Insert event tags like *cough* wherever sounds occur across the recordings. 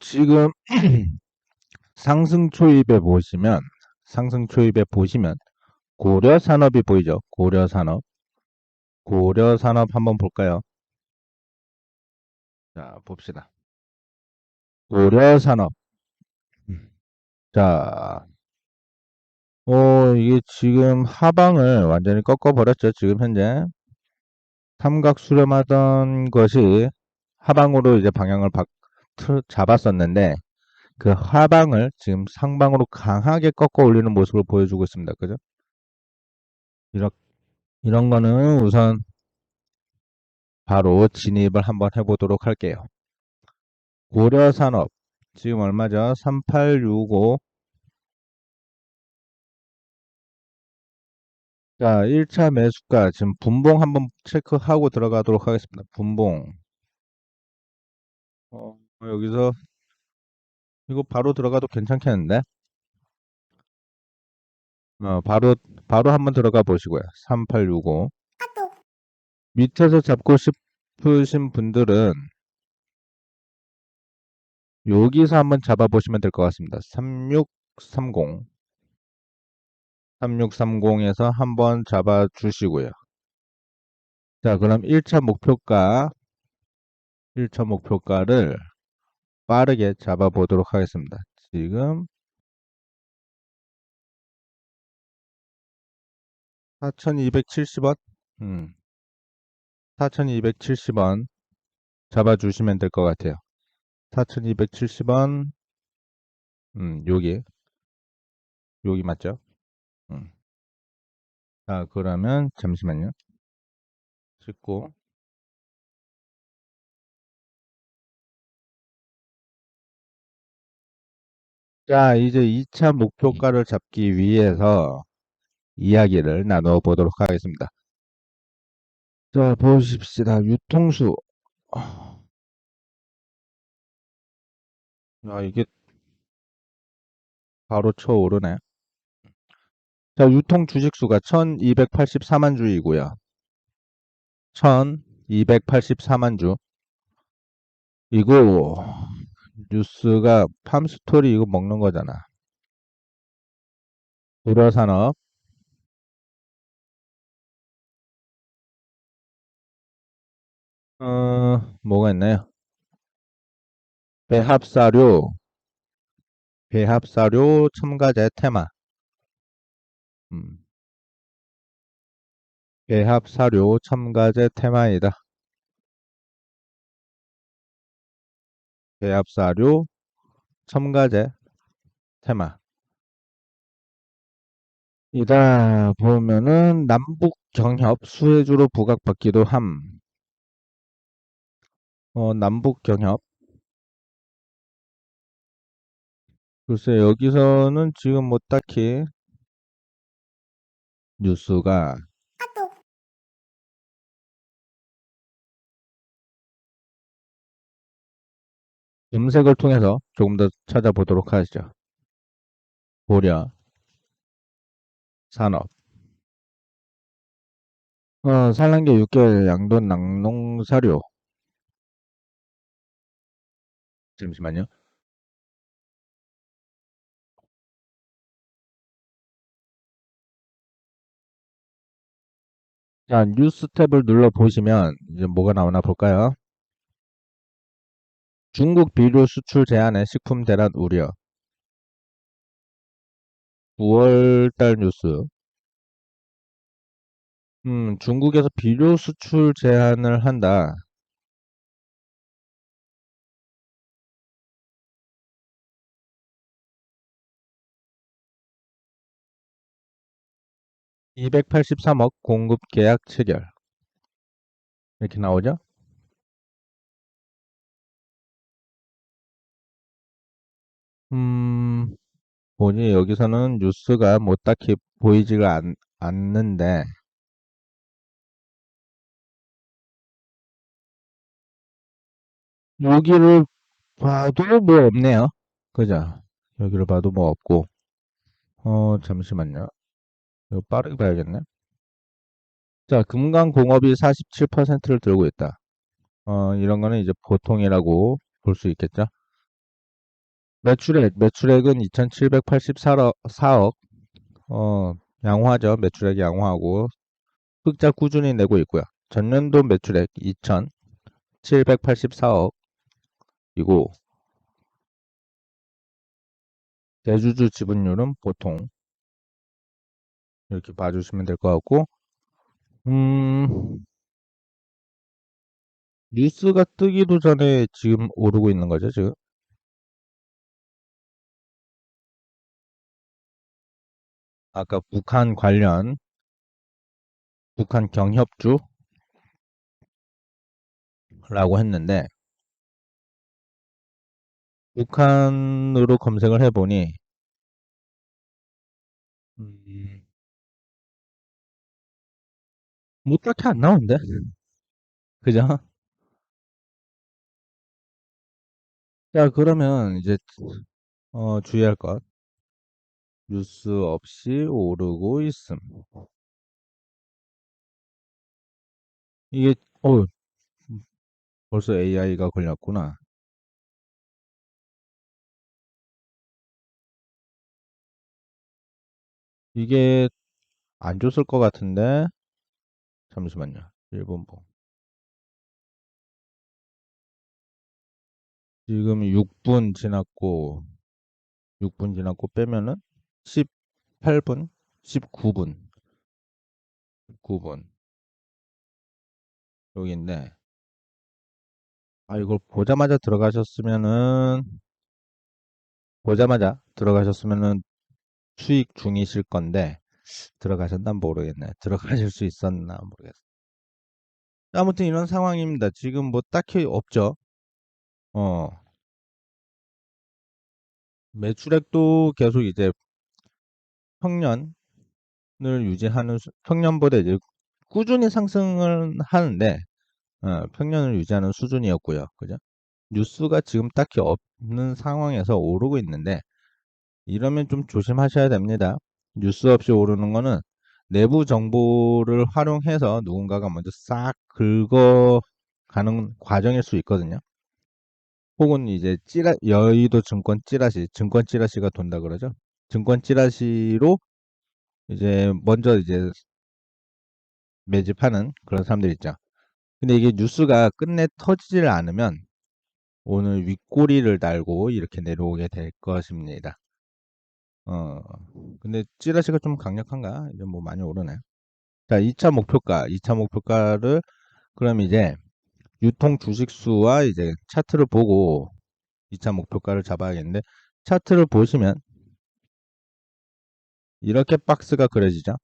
지금 *clears throat* 상승 초입에 보시면 상승 초입에 보시면 고려 산업이 보이죠? 고려 산업. 고려 산업 한번 볼까요? 자, 봅시다. 고려 산업. 자, 어, 이게 지금 하방을 완전히 꺾어버렸죠. 지금 현재. 삼각 수렴하던 것이 하방으로 이제 방향을 바, 틀- 잡았었는데, 그 하방을 지금 상방으로 강하게 꺾어 올리는 모습을 보여주고 있습니다. 그죠? 이런, 이런 거는 우선 바로 진입을 한번 해보도록 할게요. 고려산업. 지금 얼마죠? 3865. 자, 1차 매수가 지금 분봉 한번 체크하고 들어가도록 하겠습니다. 분봉. 어, 여기서 이거 바로 들어가도 괜찮겠는데? 어, 바로 바로 한번 들어가 보시고요. 3865. 밑에서 잡고 싶으신 분들은 여기서 한번 잡아보시면 될 것 같습니다. 3630. 3630에서 한번 잡아주시고요. 자, 그럼 1차 목표가, 1차 목표가를 빠르게 잡아보도록 하겠습니다. 지금 4270원? 음, 4270원 잡아주시면 될 것 같아요. 4270원, 음, 여기, 여기 맞죠? 음. 자, 그러면 잠시만요. 찍고 자, 이제 2차 목표가를 잡기 위해서 이야기를 나누어 보도록 하겠습니다. 자, 보십시다. 유통수. 아, 이게 바로 쳐오르네. 자, 유통 주식수가 1284만 주이고요. 1284만 주. 이거 뉴스가 팜스토리 이거 먹는 거잖아. 고려산업. 어, 뭐가 있나요? 배합사료, 배합사료 첨가제 테마. 음, 배합사료 첨가제 테마이다. 배합사료 첨가제 테마. 이다 보면은 남북 경협 수혜주로 부각받기도 함. 어, 남북 경협. 글쎄, 여기서는 지금 뭐 딱히 뉴스가 검색을 통해서 조금 더 찾아보도록 하시죠. 고려 산업 어, 산란계 6개월 양돈 낙농 사료 잠시만요. 자, 뉴스 탭을 눌러 보시면 이제 뭐가 나오나 볼까요? 중국 비료 수출 제한에 식품 대란 우려. 9월 달 뉴스. 음, 중국에서 비료 수출 제한을 한다. (283억) 공급 계약 체결 이렇게 나오죠? 음, 보니 여기서는 뉴스가 뭐 딱히 보이지가 않, 않는데 여기를 봐도 뭐 없네요. 그죠? 여기를 봐도 뭐 없고 어 잠시만요. 이거 빠르게 봐야겠네. 자, 금강공업이 47%를 들고 있다. 어, 이런 거는 이제 보통이라고 볼 수 있겠죠? 매출액, 매출액은 2,784억, 어, 양호하죠. 매출액이 양호하고, 흑자 꾸준히 내고 있고요. 전년도 매출액 2,784억이고, 대주주 지분율은 보통 이렇게 봐주시면 될 것 같고, 음, 뉴스가 뜨기도 전에 지금 오르고 있는 거죠, 지금. 아까 북한 관련, 북한 경협주라고 했는데, 북한으로 검색을 해보니, 음, 뭐 딱히 안 나오는데? 그죠? 자, 그러면 이제, 어, 주의할 것. 뉴스 없이 오르고 있음. 이게, 어, 벌써 AI가 걸렸구나. 이게 안 줬을 것 같은데, 잠시만요. 1분 보. 지금 6분 지났고, 6분 지났고 빼면은 18분, 19분, 9분. 여기인데, 아, 이걸 보자마자 들어가셨으면은, 보자마자 들어가셨으면은 수익 중이실 건데, 들어가셨나 모르겠네. 들어가실 수 있었나 모르겠어. 아무튼 이런 상황입니다. 지금 뭐 딱히 없죠. 어, 매출액도 계속 이제 평년을 유지하는, 수- 평년보다 이제 꾸준히 상승을 하는데, 어, 평년을 유지하는 수준이었고요. 그죠? 뉴스가 지금 딱히 없는 상황에서 오르고 있는데, 이러면 좀 조심하셔야 됩니다. 뉴스 없이 오르는 거는 내부 정보를 활용해서 누군가가 먼저 싹 긁어가는 과정일 수 있거든요. 혹은 이제 찌라, 여의도 증권 찌라시, 증권 찌라시가 돈다 그러죠. 증권 찌라시로 이제 먼저 이제 매집하는 그런 사람들 있죠. 근데 이게 뉴스가 끝내 터지질 않으면 오늘 윗꼬리를 달고 이렇게 내려오게 될 것입니다. 어, 근데 찌라시가 좀 강력한가? 이제 뭐 많이 오르네. 자, 2차 목표가, 2차 목표가를 그럼 이제 유통 주식 수와 이제 차트를 보고 2차 목표가를 잡아야겠는데 차트를 보시면 이렇게 박스가 그려지죠.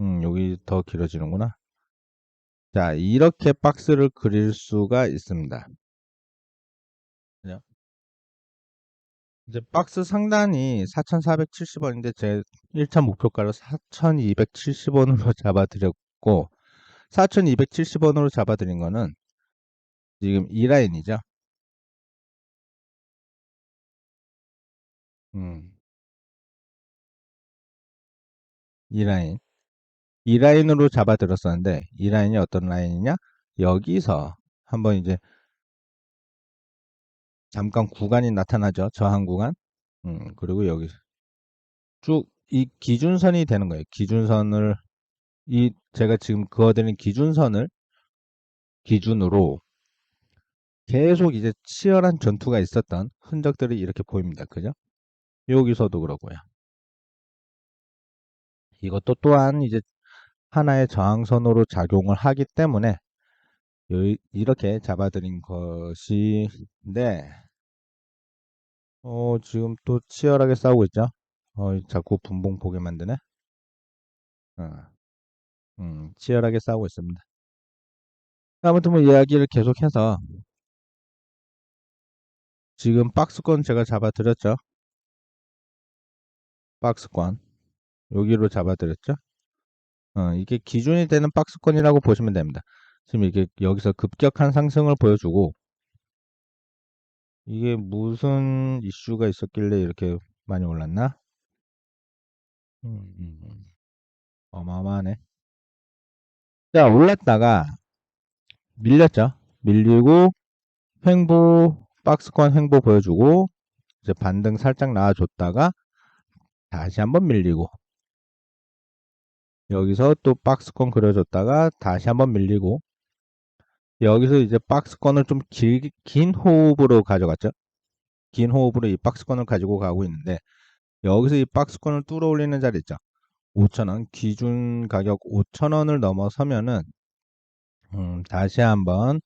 음, 여기 더 길어지는구나. 자, 이렇게 박스를 그릴 수가 있습니다. 이제 박스 상단이 4,470원인데 제 1차 목표가를 4,270원으로 잡아드렸고 4,270원으로 잡아드린 거는 지금 이 라인이죠. 음, 이 라인. 이 라인으로 잡아들었었는데 이 라인이 어떤 라인이냐? 여기서 한번 이제 잠깐 구간이 나타나죠. 저항 구간. 음, 그리고 여기 쭉 이 기준선이 되는 거예요. 기준선을 이 제가 지금 그어드린 기준선을 기준으로 계속 이제 치열한 전투가 있었던 흔적들이 이렇게 보입니다. 그죠? 여기서도 그러고요. 이것도 또한 이제 하나의 저항선으로 작용을 하기 때문에 요- 이렇게 잡아드린 것인데 어, 지금 또 치열하게 싸우고 있죠? 어, 자꾸 분봉 보게 만드네? 어, 음, 치열하게 싸우고 있습니다. 아무튼 뭐 이야기를 계속해서 지금 박스권 제가 잡아드렸죠? 박스권. 여기로 잡아드렸죠? 어, 이게 기준이 되는 박스권이라고 보시면 됩니다. 지금 이게 여기서 급격한 상승을 보여주고 이게 무슨 이슈가 있었길래 이렇게 많이 올랐나? 음, 음, 음. 어마어마하네. 자, 올랐다가 밀렸죠. 밀리고 횡보 박스권 횡보 보여주고 이제 반등 살짝 나와줬다가 다시 한번 밀리고 여기서 또 박스권 그려줬다가 다시 한번 밀리고 여기서 이제 박스권을 좀긴 호흡으로 가져갔죠. 긴 호흡으로 이 박스권을 가지고 가고 있는데 여기서 이 박스권을 뚫어 올리는 자리 있죠. 5천원 기준 가격 5천원을 넘어서면은 음, 다시 한번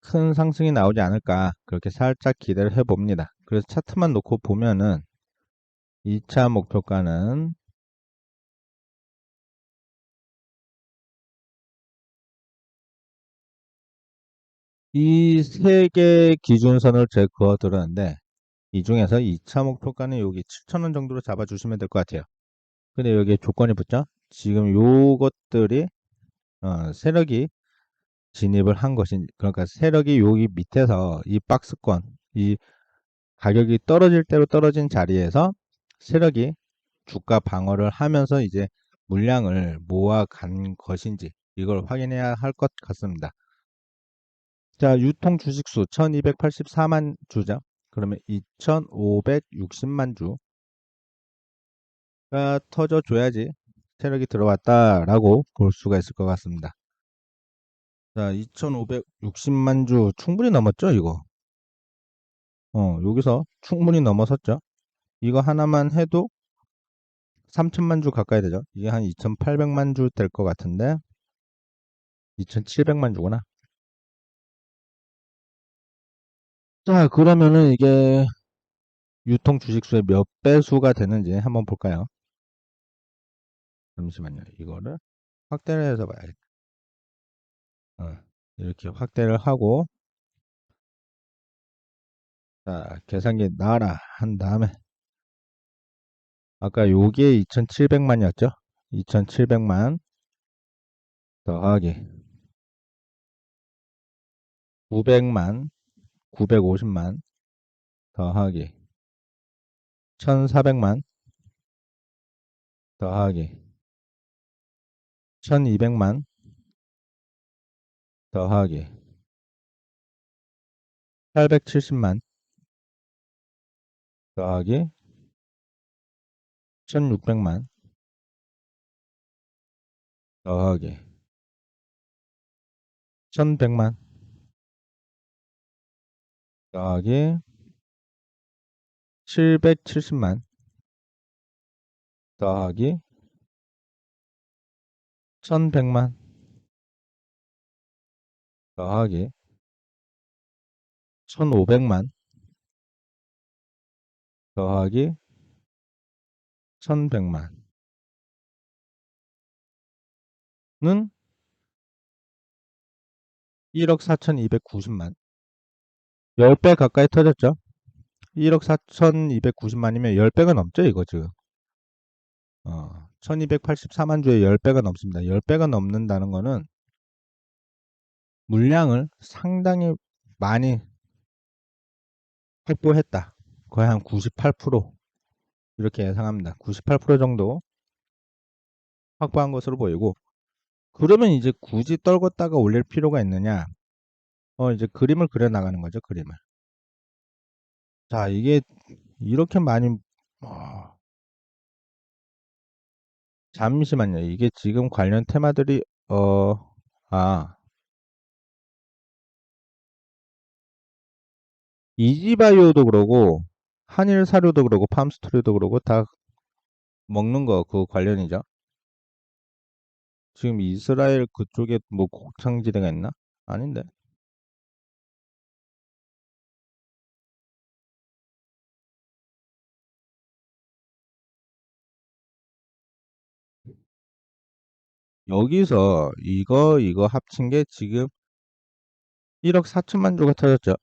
큰 상승이 나오지 않을까 그렇게 살짝 기대를 해봅니다. 그래서 차트만 놓고 보면은 2차 목표가는 이 세 개의 기준선을 제가 그어 들었는데 이 중에서 2차 목표가는 여기 7,000원 정도로 잡아주시면 될 것 같아요. 근데 여기에 조건이 붙죠? 지금 요것들이 어, 세력이 진입을 한 것인 그러니까 세력이 여기 밑에서 이 박스권 이 가격이 떨어질 대로 떨어진 자리에서 세력이 주가 방어를 하면서 이제 물량을 모아 간 것인지 이걸 확인해야 할 것 같습니다. 자, 유통 주식수 1284만 주죠. 그러면 2560만 주가 터져줘야지 세력이 들어왔다라고 볼 수가 있을 것 같습니다. 자, 2560만 주 충분히 넘었죠, 이거? 어, 여기서 충분히 넘어섰죠. 이거 하나만 해도 3천만 주 가까이 되죠. 이게 한 2800만 주 될 것 같은데 2700만 주구나. 자, 그러면은 이게 유통 주식수의 몇 배수가 되는지 한번 볼까요? 잠시만요. 이거를 확대를 해서 봐야겠다. 어, 이렇게 확대를 하고 자, 계산기 나와라 한 다음에 아까 요게 2700만이었죠? 2700만 더하기 900만 950만 더하기 1400만 더하기 1200만 더하기 870만 더하기 1600만 더하기 1100만 더하기 770만. 더하기 1100만. 더하기 1500만. 더하기 1100만. 는 1억 4290만 10배 가까이 터졌죠? 1억 4290만이면 10배가 넘죠 이거 지금? 어, 1284만 주에 10배가 넘습니다. 10배가 넘는다는 거는 물량을 상당히 많이 확보했다. 거의 한 98% 이렇게 예상합니다. 98% 정도 확보한 것으로 보이고 그러면 이제 굳이 떨궜다가 올릴 필요가 있느냐 어 이제 그림을 그려 나가는 거죠 그림을 자 이게 이렇게 많이 어, 잠시만요 이게 지금 관련 테마들이 어 아 이지바이오도 그러고 한일 사료도 그러고 팜스토리도 그러고 다 먹는 거 그 관련이죠. 지금 이스라엘 그쪽에 뭐 곡창지대가 있나? 아닌데. 여기서 이거 이거 합친 게 지금 1억 4천만 주가 터졌죠.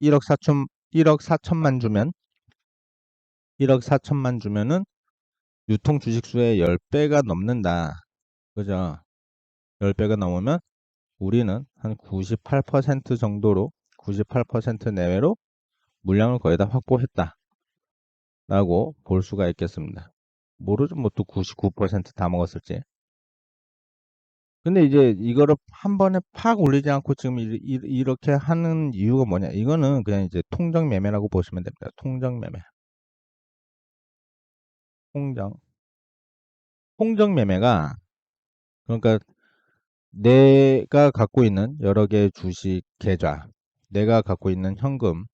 1억 4천 1억 4천만 주면 1억 4천만 주면은 유통 주식수의 10배가 넘는다. 그죠? 10배가 넘으면 우리는 한 98% 정도로 98% 내외로 물량을 거의 다 확보했다. 라고 볼 수가 있겠습니다. 모르죠. 뭐 또 99%다 먹었을지. 근데 이제 이거를 한 번에 팍 올리지 않고 지금 이- 이- 이렇게 하는 이유가 뭐냐? 이거는 그냥 이제 통정 매매라고 보시면 됩니다. 통정 매매. 통정. 통정 매매가 그러니까 내가 갖고 있는 여러 개의 주식 계좌, 내가 갖고 있는 현금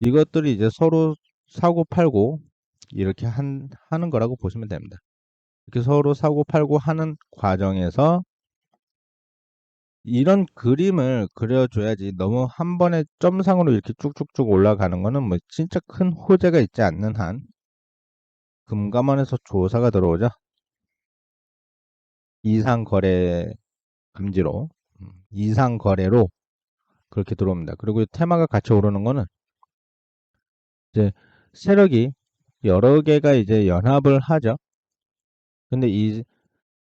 이것들이 이제 서로 사고 팔고 이렇게 한, 하는 거라고 보시면 됩니다. 이렇게 서로 사고 팔고 하는 과정에서 이런 그림을 그려줘야지 너무 한 번에 점상으로 이렇게 쭉쭉쭉 올라가는 거는 뭐 진짜 큰 호재가 있지 않는 한 금감원에서 조사가 들어오죠. 이상 거래 금지로 음, 이상 거래로 그렇게 들어옵니다. 그리고 테마가 같이 오르는 거는 이제 세력이 여러 개가 이제 연합을 하죠. 근데 이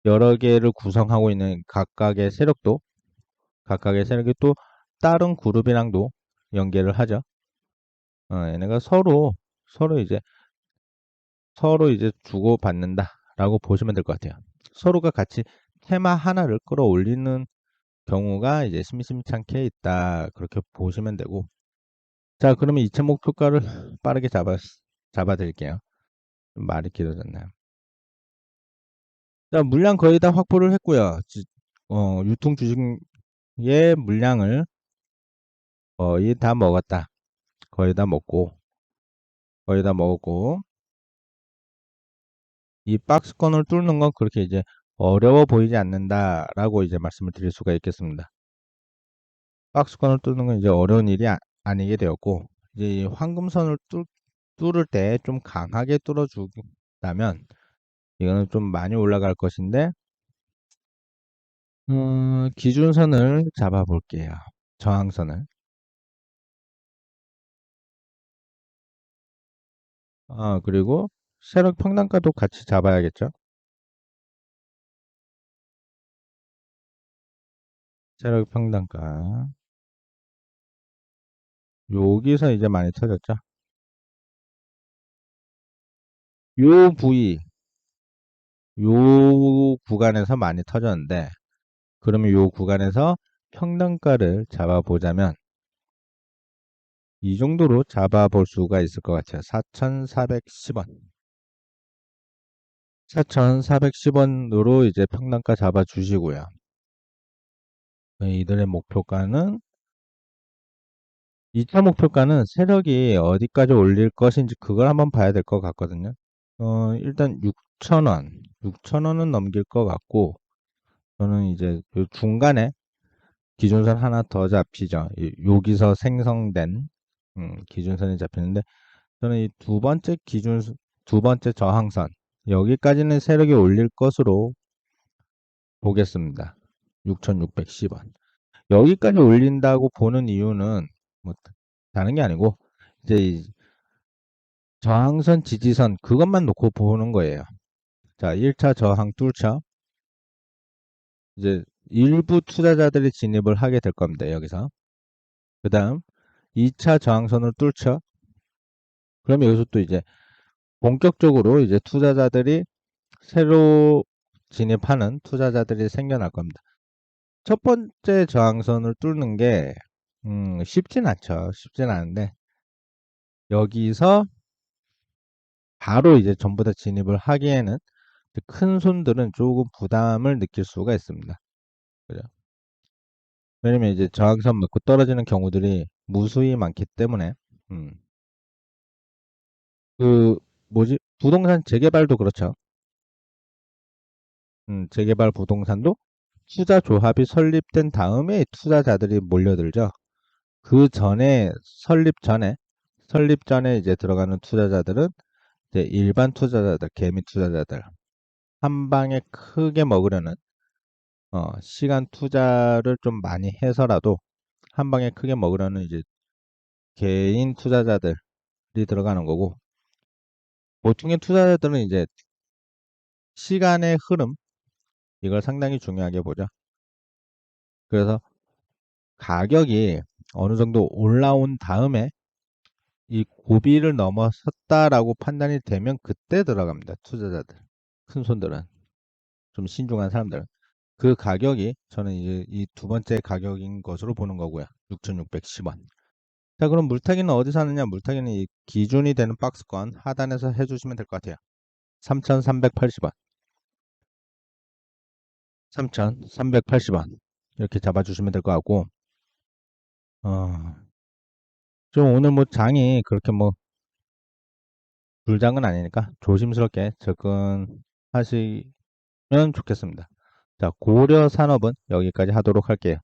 여러 개를 구성하고 있는 각각의 세력도 각각의 세력이 또 다른 그룹이랑도 연계를 하죠. 어, 얘네가 서로 서로 이제 서로 이제 주고 받는다라고 보시면 될 것 같아요. 서로가 같이 테마 하나를 끌어올리는 경우가 이제 심심찮게 있다 그렇게 보시면 되고 자 그러면 이체 목표가를 빠르게 잡아 잡아 드릴게요. 말이 길어졌나요? 자 물량 거의 다 확보를 했고요. 지- 어, 유통 주식의 물량을 거의 다 먹었다. 거의 다 먹고 거의 다 먹었고 이 박스권을 뚫는 건 그렇게 이제 어려워 보이지 않는다라고 이제 말씀을 드릴 수가 있겠습니다. 박스권을 뚫는 건 이제 어려운 일이 아, 니게 되었고 이제 이 황금선을 뚫, 뚫을 때 좀 강하게 뚫어 주다면 이거는 좀 많이 올라갈 것인데 음, 기준선을 잡아 볼게요. 저항선을 아 그리고 세력 평단가도 같이 잡아야겠죠. 세력 평단가 여기서 이제 많이 터졌죠. 요 부위 요 구간에서 많이 터졌는데 그러면 요 구간에서 평단가를 잡아보자면 이 정도로 잡아볼 수가 있을 것 같아요. 4,410원 4,410원으로 이제 평단가 잡아주시고요. 네, 이들의 목표가는 2차 목표가는 세력이 어디까지 올릴 것인지 그걸 한번 봐야 될 것 같거든요. 어, 일단 6,000원, 6,000원은 넘길 것 같고 저는 이제 요 중간에 기준선 하나 더 잡히죠. 이- 여기서 생성된 음, 기준선이 잡히는데 저는 이 두 번째 기준 두 번째 저항선 여기까지는 세력이 올릴 것으로 보겠습니다. 6,610원. 여기까지 올린다고 보는 이유는 뭐 다른 게 아니고 이제 이 저항선 지지선 그것만 놓고 보는 거예요. 자, 1차 저항 뚫죠. 이제 일부 투자자들이 진입을 하게 될 겁니다. 여기서. 그 다음 2차 저항선을 뚫죠. 그럼 여기서 또 이제 본격적으로 이제 투자자들이 새로 진입하는 투자자들이 생겨날 겁니다. 첫 번째 저항선을 뚫는 게 음, 쉽진 않죠. 쉽진 않은데 여기서 바로 이제 전부 다 진입을 하기에는 큰 손들은 조금 부담을 느낄 수가 있습니다. 그죠? 왜냐면 이제 저항선 맞고 떨어지는 경우들이 무수히 많기 때문에 음. 그 뭐지 부동산 재개발도 그렇죠. 음, 재개발 부동산도 투자 조합이 설립된 다음에 투자자들이 몰려들죠. 그 전에 설립 전에 설립 전에 이제 들어가는 투자자들은 일반 투자자들, 개미 투자자들 한 방에 크게 먹으려는 어, 시간 투자를 좀 많이 해서라도 한 방에 크게 먹으려는 이제 개인 투자자들이 들어가는 거고 보통의 투자자들은 이제 시간의 흐름 이걸 상당히 중요하게 보죠. 그래서 가격이 어느 정도 올라온 다음에 이 고비를 넘어섰다라고 판단이 되면 그때 들어갑니다. 투자자들. 큰 손들은. 좀 신중한 사람들. 그 가격이 저는 이제 이 두 번째 가격인 것으로 보는 거고요. 6,610원. 자, 그럼 물타기는 어디서 하느냐? 물타기는 이 기준이 되는 박스권 하단에서 해주시면 될 것 같아요. 3,380원. 3,380원. 이렇게 잡아주시면 될 것 같고, 어, 좀 오늘 뭐 장이 그렇게 뭐 불장은 아니니까 조심스럽게 접근하시면 좋겠습니다. 자, 고려 산업은 여기까지 하도록 할게요.